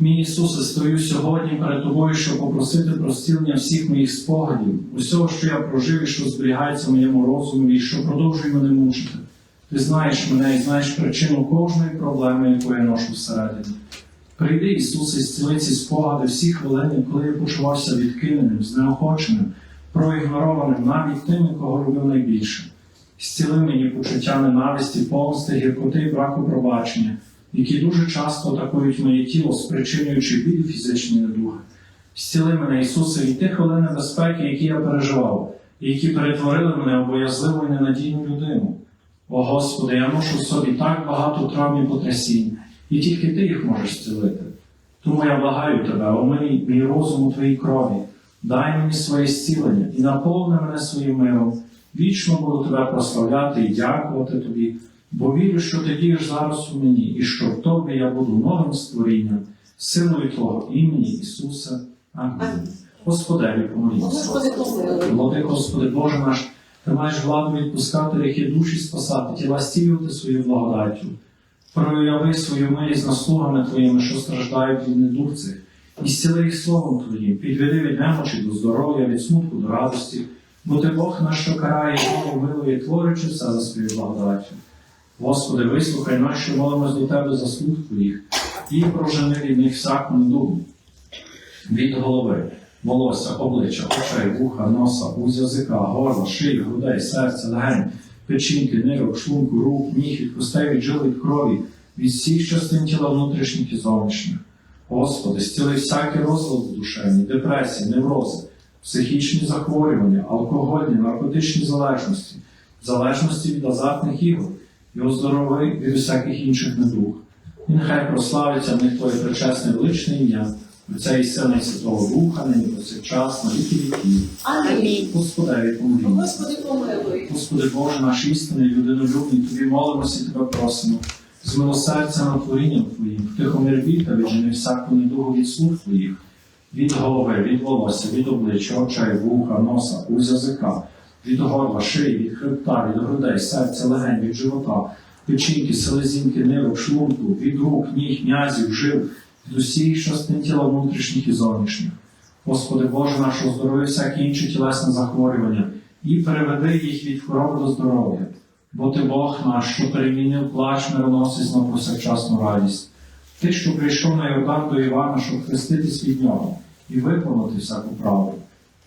Мій Ісусе, стою сьогодні перед тобою, щоб попросити про зцілення всіх моїх спогадів, усього, що я прожив і що зберігається в моєму розумі, і що продовжує мене мучити. Ти знаєш мене і знаєш причину кожної проблеми, яку я ношу всередині. Прийди, Ісусе, і зціли ці спогади всі хвилини, коли я почувався відкиненим, знеохоченим, проігнорованим навіть тими, кого любив найбільше. Зціли мені почуття ненависті, помсти, гіркоти і браку пробачення, які дуже часто атакують моє тіло, спричинюючи білі фізичні недуги. Зціли мене, Ісусе, від тих хвилин небезпеки, які я переживав, і які перетворили мене в боязливу і ненадійну людину. О Господи, я ношу в собі так багато травм і потрясінь, і тільки Ти їх можеш зцілити. Тому я благаю Тебе, омий мій розум у Твоїй крові, дай мені своє зцілення і наповни мене своїм миром. Вічно буду Тебе прославляти і дякувати Тобі, бо вірю, що Ти дієш зараз у мені, і що в Тобі я буду новим створінням, силою Твого імені Ісуса. Амінь. Господеві, помолімося. Влади, Господи Боже наш, Ти маєш владу відпускати гріхи душі спасати, тіла стілювати свою благодаттю. Прояви свою милість над слугами Твоїми, що страждають від недуг цих, і зціли їх словом Твоїм, підведи від немочі до здоров'я, від смутку до радості, бо Ти Бог наш, що карає і милує, творючи все за свою благодаттю. Господи, вислухай нас, що молимось до Тебе заслуг Твоїх, і прожени від них всяку недугу від голови, волосся, обличчя, очей, вуха, носа, уз язика, горла, шиї, грудей, серця, легень, печінки, нирок, шлунку, рук, ніг, від костей, від жил, від крові, від всіх частин тіла внутрішніх і зовнішніх. Господи, зціли всякий розлад душевні, депресії, неврози, психічні захворювання, алкогольні, наркотичні залежності, залежності від азартних ігор і оздорови від усяких інших недуг. І нехай прославиться в них Твоє пречесне величне ім'я, Отця і Сина і Святого Духа, нині повсякчас, на віки віків. Амінь. Господеві помолімося. Господи, помилуй. Господи Боже, наш істинний людинолюбний, Тобі молимося і Тебе просимо. З милосердя над творінням Твоїм, втихомир біль та віджени всяку недугу від слуг Твоїх, від голови, від волосся, від обличчя, очей, вуха, носа, уз язика, від горла, шиї, від хребта, від грудей, серця, легень, від живота, печінки, селезінки, нирок, шлунку, від рук, ніг, м'язів, жил, від усіх частин тіла внутрішніх і зовнішніх. Господи Боже, нашого здоров'я, всякі інші тілесні захворювання, і переведи їх від хвороби до здоров'я. Бо ти Бог наш, що перемінив плач мироносець на повсякчасну радість. Ти, що прийшов на Йордан до Івана, щоб хреститись від нього і виконати всяку правду.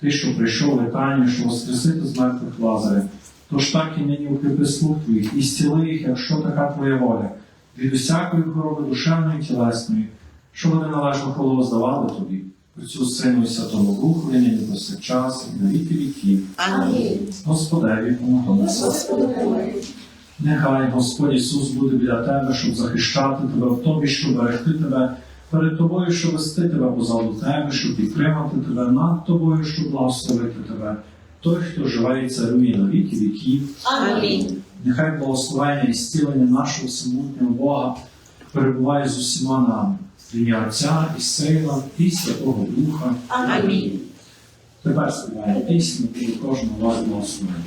Ти, що прийшов в Етанію, щоб воскресити з мертвих Лазаря. Тож так і нині укріпи слуг твоїх, і зціли їх, якщо така твоя воля, від усякої хвороби душевної і тілесної, що вони належно хвалу здавали тобі, Отцю Сину і Святому Духу, і нині повсякчас, і на віки віків. Амінь. Господеві помолимося. Нехай Господь Ісус буде біля тебе, щоб захищати тебе в тобі, щоб берегти тебе перед тобою, щоб вести тебе позаду тебе, щоб підтримати тебе над тобою, щоб благословити тебе. Той, хто живе і царює на віки віків, Амінь. нехай благословення і зцілення нашого самотнього Бога перебуває з усіма нами. Ім'я Отця і Сина, і Святого Духа. Амінь. Тепер співаємо пісню і кожного вас благословення.